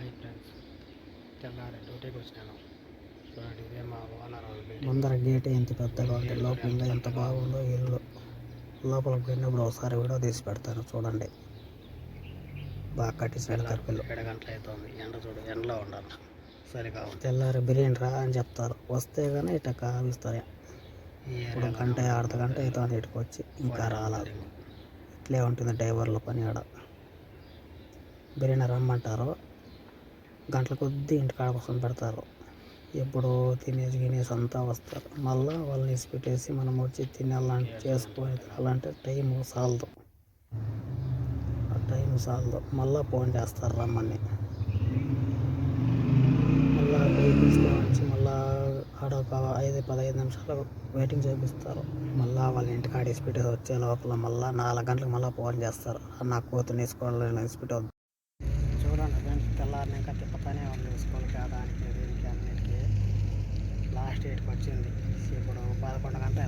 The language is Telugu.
హాయ్ ఫ్రెండ్స్ తెల్లారి డ్యూటీకి వచ్చినాను. చూడండి ఇదే మా ఓనర్ ముందర గేట్ ఎంత పెద్దగా ఉంది లోపల ఎంత బాగుందో ఇల్లు. లోపలికి పోయినప్పుడు ఒకసారి వీడియో తీసి పెడతాను చూడండి. బాగా కట్టించాడు కర్పిల్లు ఏడు గంటలు అవుతుంది ఎండ చూడు ఎండలో ఉండాలి. సరిగా తెల్లారి బిర్యానీ రా అని చెప్తారు. వస్తే కానీ ఇట్లా కావిస్తారు. ఇప్పుడు గంట అర్ధ గంట అవుతుంది ఇటుకు వచ్చి. ఇంకా రాలేదు ఇట్లే ఉంటుంది డ్రైవర్ల పని ఆడ. బిర్యానీ రమ్మంటారు. గంటల కొద్దీ ఇంటికాడ కోసం పెడతారు. ఎప్పుడో తినేసి గినేసి అంతా వస్తారు. మళ్ళీ వాళ్ళని వేసి పెట్టేసి మనం వచ్చి తినాలంటే చేసుకొని తినాలంటే టైం సాలదు. ఆ టైం సాలదు. మళ్ళీ ఫోన్ చేస్తారు రమ్మని. మళ్ళీ పోయి తీసుకొని మళ్ళీ ఆడ ఒక ఐదు పదహైదు నిమిషాలు వెయిటింగ్ చేపిస్తారు. మళ్ళీ వాళ్ళ ఇంటికి ఆడ వచ్చే లోపల మళ్ళీ నాలుగు గంటలకు మళ్ళీ ఫోన్ చేస్తారు. నా కూతురు తీసుకోవాలి వేసి పెట్టవద్దు చూడండి ఫ్రెండ్స్ ఇంకా ఉంది స్కూల్కి దానికి దీనికి అన్నిటికీ లాస్ట్ డేట్కి వచ్చింది. ఇప్పుడు పదకొండు గంటలు